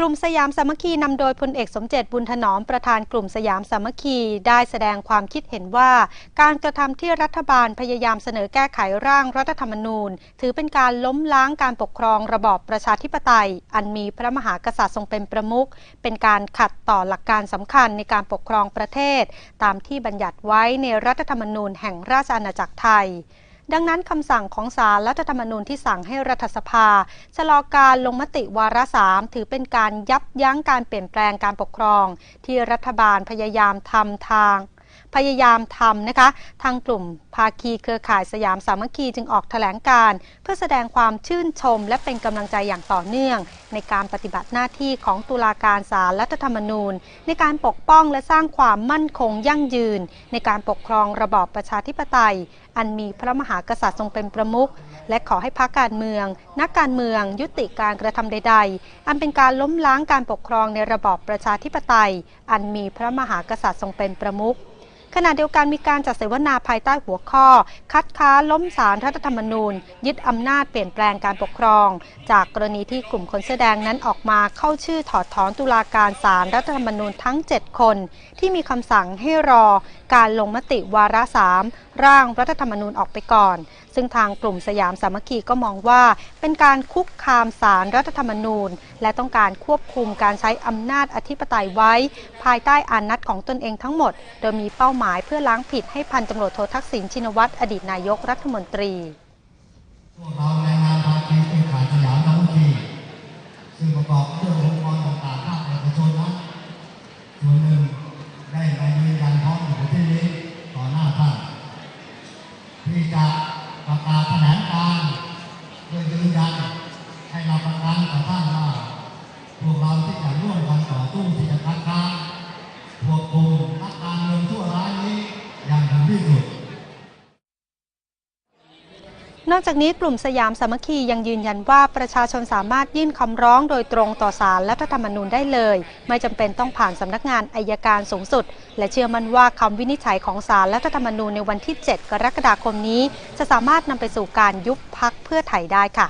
กลุ่มสยามสามัคคีนำโดยพลเอกสมเจตบุญถนอมประธานกลุ่มสยามสามัคคีได้แสดงความคิดเห็นว่า การกระทำที่รัฐบาลพยายามเสนอแก้ไขร่างรัฐธรรมนูญ ถือเป็นการล้มล้างการปกครองระบอบประชาธิปไตย อันมีพระมหากษัตริย์ทรงเป็นประมุขเป็นการขัดต่อหลักการสำคัญในการปกครองประเทศ ตามที่บัญญัติไว้ในรัฐธรรมนูญแห่งราชอาณาจักรไทย ดังนั้นคำสั่งของศาลรัฐธรรมนูญที่สั่งให้รัฐสภา ชะลอการลงมติวาระสามถือเป็นการยับยั้งการเปลี่ยนแปลงการปกครอง ที่รัฐบาลพยายามทำทาง พยายามทำนะคะ ทางกลุ่ม ภาคีเครือข่ายสยามสามัคคีจึงออกแถลงการ เพื่อแสดงความชื่นชม และเป็นกำลังใจอย่างต่อเนื่อง ในการปฏิบัติหน้าที่ของตุลาการศาลรัฐธรรมนูญ ในการปกป้องและสร้างความมั่นคงยั่งยืน ในการปกครองระบอบประชาธิปไตย อันมีพระมหากษัตริย์ทรงเป็นประมุขและขอให้พรรคการเมือง นักการเมือง ยุติการกระทำใด ๆ อันเป็นการล้มล้างการปกครองในระบอบประชาธิปไตย อันมีพระมหากษัตริย์ทรงเป็นประมุข ขณะเดียวกันมีการจัดเสวนาภายใต้หัวข้อ คัดค้านล้มสารรัฐธรรมนูญ ยึดอำนาจเปลี่ยนแปลงการปกครอง จากกรณีที่กลุ่มคนเสื้อแดงนั้นออกมาเข้าชื่อถอดถอนตุลาการสารรัฐธรรมนูญทั้ง 7 คน ที่มีคำสั่งให้รอ การลงมติวาระสามร่างรัฐธรรมนูญออกไปก่อน ซึ่งทางกลุ่มสยามสามัคคีก็มองว่า เป็นการคุกคามสารรัฐธรรมนูญ และต้องการควบคุมการใช้อำนาจอธิปไตยไว้ ภายใต้อานัตของตนเองทั้งหมด โดยมีเป้าหมายเพื่อล้างผิดให้พันตำรวจโททักษิณชินวัตรอดีตนายกรัฐมนตรีพวกเราแรงงานภาคีเครือข่าสยามสามัคคีซึ่งประกอบด้วยองค์กรต่างๆภาคเอกชนนั้นส่วนหนึ่งได้มายืนยันพร้อมอยู่ที่นี้ต่อหน้าท่านที่จะประกาศ แถลงการโดยยืนยันให้เราประกันต่อท่านว่าพวกเราที่จะร่วมกันต่อสู้ที่จะคัดค้านพวกกลุ่มนักการเมืองทั่วร้ายนี้อย่างถึงที่สุด นอกจากนี้กลุ่มสยามสามัคคียังยืนยันว่าประชาชนสามารถยื่นคำร้องโดยตรงต่อศาลรัฐธรรมนูญได้เลย ไม่จำเป็นต้องผ่านสำนักงานอายการสูงสุด และเชื่อมั่นว่าคำวินิจฉัยของศาลรัฐธรรมนูญในวันที่ 7 กรกฎาคมนี้ จะสามารถนำไปสู่การยุบพักเพื่อไทยได้ค่ะ